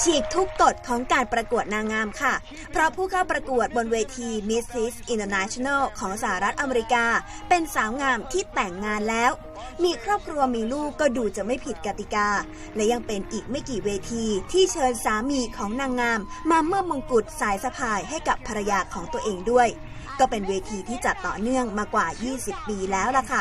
ฉีกทุกกฎของการประกวดนางงามค่ะ เพราะผู้เข้าประกวดบนเวที Mrs. International ของสหรัฐอเมริกา เป็นสาวงามที่แต่งงานแล้ว มีครอบครัวมีลูกก็ดูจะไม่ผิดกติกา และยังเป็นอีกไม่กี่เวทีที่เชิญสามีของนางงาม มาเมื่อมงกุฎสายสะพายให้กับภรรยาของตัวเองด้วย ก็เป็นเวทีที่จัดต่อเนื่องมากว่า 20 ปีแล้วล่ะค่ะ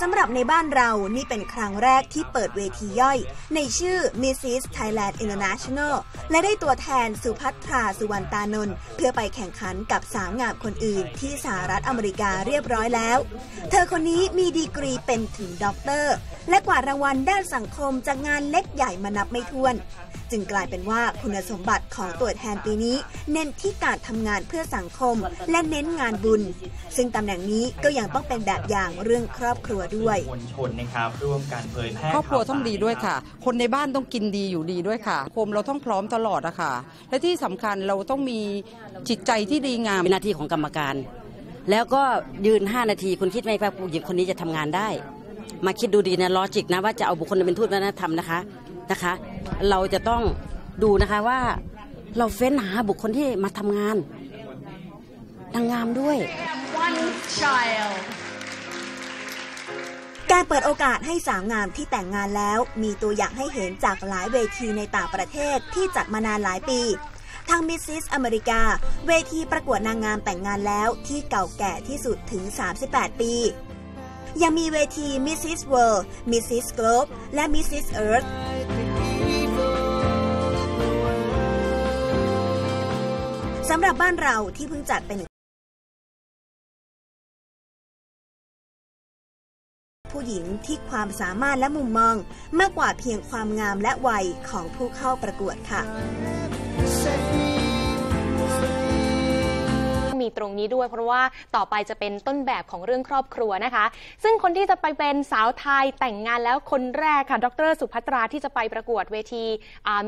สำหรับในบ้านเรานี่เป็นครั้งแรกที่เปิดเวทีย่อย ในชื่อ Mrs. Thailand International และได้ตัวแทนสุพัทราสุวรรณตานนท์เพื่อไปแข่งขันกับสาวงามคนอื่น ที่สหรัฐอเมริกาเรียบร้อยแล้ว เธอคนนี้มีดีกรีเป็นถึงด็อกเตอร์ และกวารางวัลด้านสังคมจากงานเล็กใหญ่มานับไม่ถ้วน จึงกลายเป็นว่าคุณสมบัติของตัวแทนปีนี้ เน้นที่การทำงานเพื่อสังคม และเน้นงานบุญ ซึ่งตำแหน่งนี้ก็ยังต้องเป็นแบบอย่างเรื่องครอบครัวด้วยมวลชนนะครับร่วมกันเผยแพร่ครอบครัวต้องข่าวสาดีด้วยค่ะ คนในบ้านต้องกินดีอยู่ดีด้วยค่ะคมเราต้องพร้อมตลอดอะค่ะ และที่สำคัญเราต้องมีจิตใจที่ดีงามเป็นหน้าที่ของกรรมการ แล้วก็ยืน 5 นาทีคุณคิดไหมว่าผู้หญิงคนนี้จะทำงานได้ มาคิดดูดีนะลอจิกนะว่าจะเอาบุคคลเป็นทูตวัฒนธรรมนะคะ นะคะ เราจะต้องดูนะคะว่าเราเฟ้นหาบุคคลที่มาทำงานนางงามด้วย การเปิดโอกาสให้สาวงามที่แต่งงานแล้ว มีตัวอย่างให้เห็นจากหลายเวทีในต่างประเทศที่จัดมานานหลายปีทางมิสซิสอเมริกา เวทีประกวดนางงามแต่งงานแล้วที่เก่าแก่ที่สุดถึง 38 ปี ยังมีเวที Mrs. World Mrs. Globe และ Mrs. Earth ส สำหรับบ้านเราที่เพิ่งจัดเป็นผู้หญิงที่ความสามารถและมุมมองมากกว่าเพียงความงามและวัยของผู้เข้าประกวดค่ะ รงนี้ด้วย เพราะว่าต่อไปจะเป็นต้นแบบของเรื่องครอบครัวนะคะ ซึ่งคนที่จะไปเป็นสาวไทยแต่งงานแล้วคนแรกค่ะ ดรสุภัตราที่จะไปประกวดเวที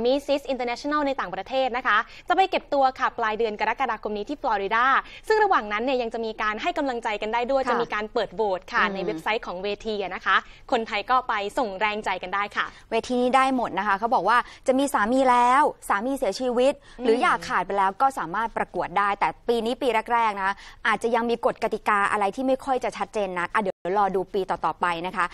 มิสซิสอินเตอร์เนชั่นแนลในต่างประเทศนะคะ จะไปเก็บตัวค่ะปลายเดือนกรกฎาคมนี้ที่ฟลอริดา ซึ่งระหว่างนั้นเนี่ยยังจะมีการให้กำลังใจกันได้ด้วยค่ะจะมีการเปิดโหวตค่ะอืมในเว็บไซต์ของเวทีอะนะคะ คนไทยก็ไปส่งแรงใจกันได้ค่ะ เวทีนี้ได้หมดนะคะเขาบอกว่าจะมีสามีแล้ว สามีเสียชีวิต หรืออยากขาดไปแล้วก็สามารถประกวดได้ แต่ปีนี้ปีแรกกนะคะอาจจะยังมีกฎกติกาอะไรที่ไม่ค่อยจะชัดเจนนักอะเดี๋ยวรอดูปีต่อ ๆ ไปนะคะ